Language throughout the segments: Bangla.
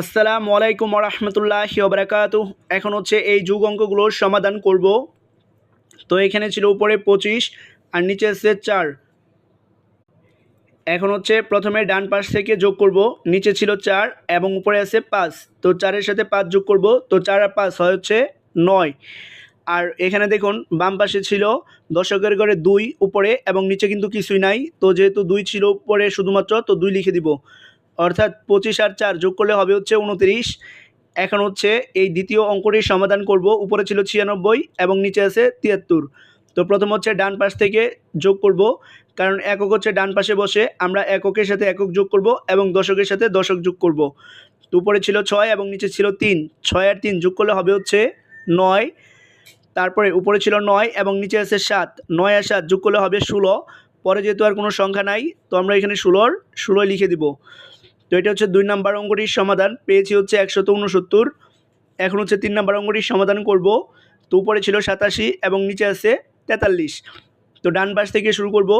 আসসালামু আলাইকুম রহমতুল্লাহ ওবরাকাতু এখন হচ্ছে এই যুগ অঙ্কগুলোর সমাধান করব। তো এখানে ছিল উপরে পঁচিশ আর নিচে আছে চার। এখন হচ্ছে প্রথমে ডান পাশ থেকে যোগ করব। নিচে ছিল চার এবং উপরে আছে পাঁচ। তো চারের সাথে পাঁচ যোগ করব। তো চার আর পাঁচ হয় হচ্ছে নয়। আর এখানে দেখুন, বাম পাশে ছিল দশকের ঘরে দুই উপরে এবং নিচে কিন্তু কিছুই নাই। তো যেহেতু দুই ছিল উপরে শুধুমাত্র, তো দুই লিখে দিব। অর্থাৎ পঁচিশ আর চার যোগ করলে হবে হচ্ছে উনত্রিশ। এখন হচ্ছে এই দ্বিতীয় অঙ্কটির সমাধান করব। উপরে ছিল ছিয়ানব্বই এবং নিচে আছে তিয়াত্তর। তো প্রথম হচ্ছে ডান পাশ থেকে যোগ করব। কারণ একক হচ্ছে ডান পাশে বসে আমরা এককের সাথে একক যোগ করব এবং দশকের সাথে দশক যোগ করব। তো উপরে ছিল ছয় এবং নিচে ছিল তিন। ছয় আর তিন যোগ করলে হবে হচ্ছে নয়। তারপরে উপরে ছিল নয় এবং নিচে আছে সাত। নয় আর সাত যোগ করলে হবে ষোলো। পরে যেহেতু আর কোনো সংখ্যা নাই, তো আমরা এখানে ষোলোর ষোলোই লিখে দিব। তো এটা হচ্ছে দুই নাম্বার অঙ্কটির সমাধান। পেয়েছি হচ্ছে একশত উনসত্তর এখন হচ্ছে তিন নাম্বার অঙ্কটির সমাধান করব। তো উপরে ছিল সাতাশি এবং নিচে আছে তেতাল্লিশ। তো ডান পাশ থেকে শুরু করব।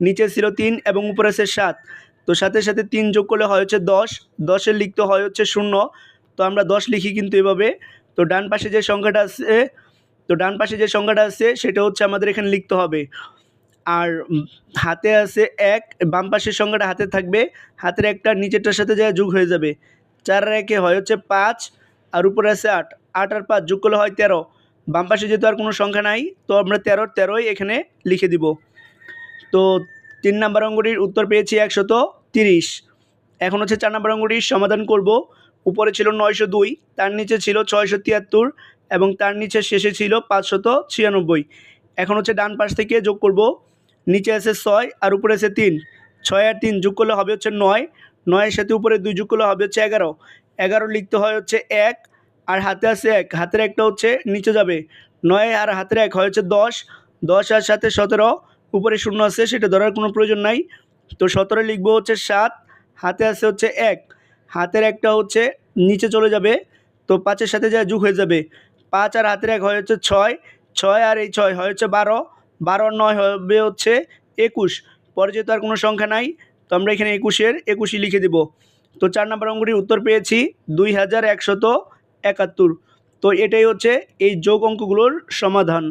নিচে ছিল তিন এবং উপরে আছে সাত। তো সাথে সাথে তিন যোগ করলে হয় হচ্ছে দশ। দশের লিখতে হয় হচ্ছে শূন্য। তো আমরা দশ লিখি কিন্তু এভাবে। তো ডান পাশে যে সংখ্যাটা আছে, তো ডান পাশে যে সংখ্যাটা আছে, সেটা হচ্ছে আমাদের এখানে লিখতে হবে। আর হাতে আছে এক, বাম পাশের সংখ্যাটা হাতে থাকবে, হাতের একটা নিচেরটার সাথে যা যোগ হয়ে যাবে। চার একে হয় হচ্ছে পাঁচ, আর উপরে আছে আট। আট আর পাঁচ যোগ করলে হয় তেরো। বাম পাশে যেহেতু আর কোনো সংখ্যা নাই, তো আমরা তেরোর তেরোই এখানে লিখে দিব। তো তিন নাম্বার অঙ্কটির উত্তর পেয়েছি একশত তিরিশ। এখন হচ্ছে চার নাম্বার অঙ্কটির সমাধান করব। উপরে ছিল নয়শো দুই, তার নিচে ছিল ছয়শো তিয়াত্তর, এবং তার নিচে শেষে ছিল পাঁচশত ছিয়ানব্বই। এখন হচ্ছে ডান পাশ থেকে যোগ করব। নিচে আছে ছয় আর উপরে আছে তিন। ছয় আর তিন যোগ করলে হবে হচ্ছে নয়। নয়ের সাথে উপরে দুই যোগ করলে হবে হচ্ছে এগারো। এগারো লিখতে হয় হচ্ছে এক আর হাতে আছে এক। হাতের একটা হচ্ছে নিচে যাবে। নয় আর হাতের এক হয় হচ্ছে দশ। দশ আর সাথে সতেরো। উপরে শূন্য আছে, সেটা ধরার কোনো প্রয়োজন নাই। তো সতেরো লিখব হচ্ছে সাত। হাতে আছে হচ্ছে এক। হাতের একটা হচ্ছে নিচে চলে যাবে। তো পাঁচের সাথে যা যোগ হয়ে যাবে। পাঁচ আর হাতের এক হয় হচ্ছে ছয়। ছয় আর এই ছয় হয় হচ্ছে বারো। বারো নয় হবে হচ্ছে একুশ। পরে যেহেতু আর কোনো সংখ্যা নাই, তো আমরা এখানে একুশের একুশই লিখে দেব। তো চার নম্বর অঙ্কটির উত্তর পেয়েছি দুই হাজার একশত একাত্তর। তো এটাই হচ্ছে এই যোগ অঙ্কগুলোর সমাধান।